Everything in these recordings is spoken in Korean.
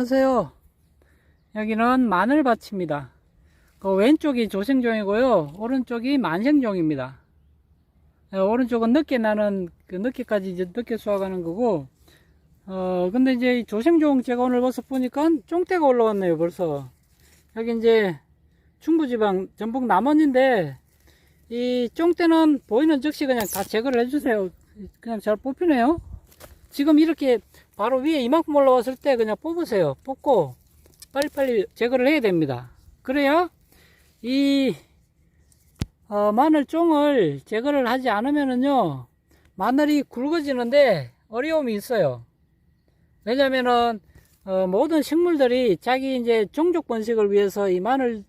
안녕하세요. 여기는 마늘밭입니다. 그 왼쪽이 조생종이고요. 오른쪽이 만생종입니다. 예, 오른쪽은 늦게 나는 그 늦게까지 이제 늦게 수확하는 거고, 어 근데 이제 이 조생종 제가 오늘 벌써 보니까 쫑대가 올라왔네요. 벌써 여기 이제 중부지방 전북 남원인데 이 쫑대는 보이는 즉시 그냥 다 제거를 해주세요. 그냥 잘 뽑히네요. 지금 이렇게 바로 위에 이만큼 올라왔을 때 그냥 뽑으세요. 뽑고 빨리빨리 제거를 해야 됩니다. 그래야 이 어, 마늘종을 제거를 하지 않으면은요 마늘이 굵어지는데 어려움이 있어요. 왜냐면은 어, 모든 식물들이 자기 이제 종족 번식을 위해서 이 마늘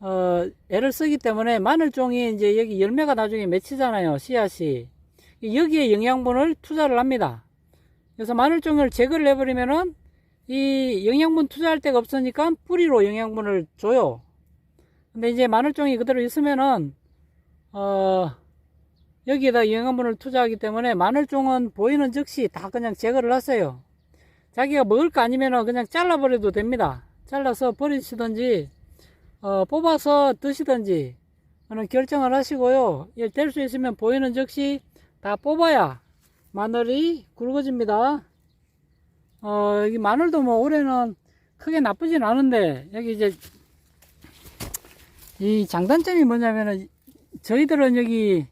어, 애를 쓰기 때문에 마늘종이 이제 여기 열매가 나중에 맺히잖아요. 씨앗이. 여기에 영양분을 투자를 합니다. 그래서 마늘종을 제거를 해버리면은 이 영양분 투자할 데가 없으니까 뿌리로 영양분을 줘요. 근데 이제 마늘종이 그대로 있으면은 어 여기에다 영양분을 투자하기 때문에 마늘종은 보이는 즉시 다 그냥 제거를 하세요. 자기가 먹을 거 아니면은 그냥 잘라버려도 됩니다. 잘라서 버리시든지 어 뽑아서 드시든지 하는 결정을 하시고요. 될 수 있으면 보이는 즉시 다 뽑아야 마늘이 굵어집니다. 어, 여기 마늘도 뭐 올해는 크게 나쁘진 않은데, 여기 이제, 이 장단점이 뭐냐면은, 저희들은 여기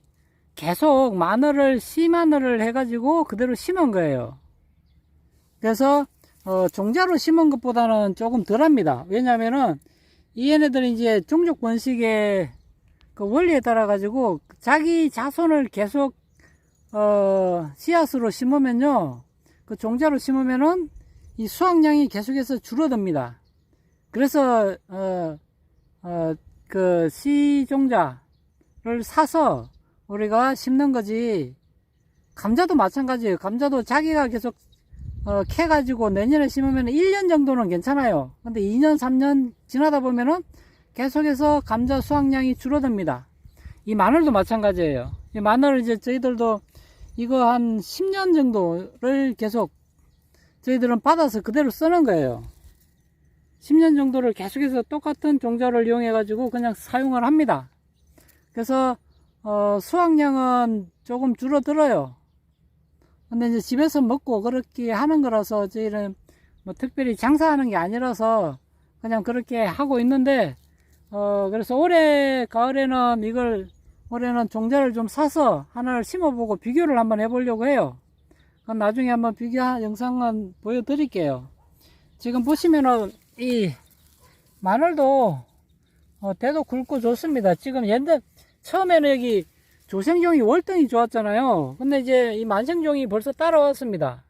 계속 마늘을, 씨마늘을 해가지고 그대로 심은 거예요. 그래서, 어, 종자로 심은 것보다는 조금 덜 합니다. 왜냐면은, 이 얘네들이 이제 종족 번식의 그 원리에 따라 가지고 자기 자손을 계속 어, 씨앗으로 심으면요, 그 종자로 심으면은 이 수확량이 계속해서 줄어듭니다. 그래서, 어, 어, 그 씨종자를 사서 우리가 심는 거지, 감자도 마찬가지예요. 감자도 자기가 계속, 어, 캐가지고 내년에 심으면 1년 정도는 괜찮아요. 근데 2년, 3년 지나다 보면은 계속해서 감자 수확량이 줄어듭니다. 이 마늘도 마찬가지예요. 이 마늘을 이제 저희들도 이거 한 10년 정도를 계속 저희들은 받아서 그대로 쓰는 거예요. 10년 정도를 계속해서 똑같은 종자를 이용해 가지고 그냥 사용을 합니다. 그래서 어, 수확량은 조금 줄어들어요. 근데 이제 집에서 먹고 그렇게 하는 거라서 저희는 뭐 특별히 장사하는 게 아니라서 그냥 그렇게 하고 있는데 어, 그래서 올해 가을에는 이걸 올해는 종자를 좀 사서 하나를 심어보고 비교를 한번 해보려고 해요. 그럼 나중에 한번 비교 영상은 보여드릴게요. 지금 보시면은 이 마늘도 어, 대도 굵고 좋습니다. 지금 옛날 처음에는 여기 조생종이 월등히 좋았잖아요. 근데 이제 이 만생종이 벌써 따라왔습니다.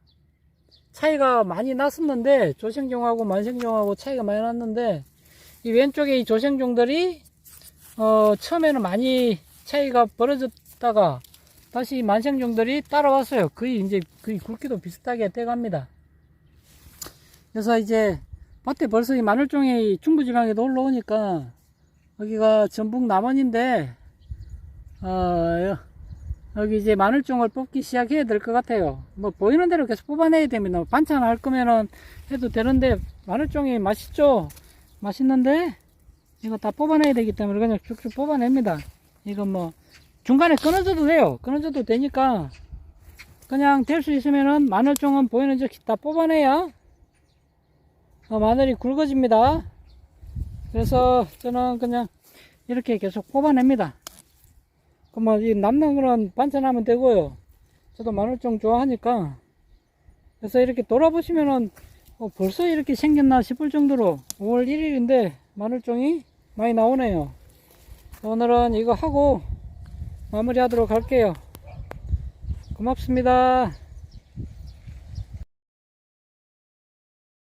차이가 많이 났었는데 조생종하고 만생종하고 차이가 많이 났는데 이 왼쪽에 이 조생종들이 어, 처음에는 많이 차이가 벌어졌다가 다시 만생종들이 따라왔어요. 거의 이제 거의 굵기도 비슷하게 돼갑니다. 그래서 이제 밭에 벌써 이 마늘종이 중부지방에도 올라오니까 여기가 전북 남원인데 어, 여기 이제 마늘종을 뽑기 시작해야 될 것 같아요. 뭐 보이는 대로 계속 뽑아내야 됩니다. 반찬 할 거면은 해도 되는데 마늘종이 맛있죠? 맛있는데 이거 다 뽑아내야 되기 때문에 그냥 쭉쭉 뽑아냅니다. 이거 뭐 중간에 끊어져도 돼요. 끊어져도 되니까 그냥 될 수 있으면은 마늘종은 보이는 즉다 뽑아내야 어, 마늘이 굵어집니다. 그래서 저는 그냥 이렇게 계속 뽑아냅니다. 그러면 이 남는 거는 반찬하면 되고요. 저도 마늘종 좋아하니까 그래서 이렇게 돌아보시면은 어, 벌써 이렇게 생겼나 싶을 정도로 5월 1일인데 마늘종이 많이 나오네요. 오늘은 이거 하고 마무리 하도록 할게요. 고맙습니다.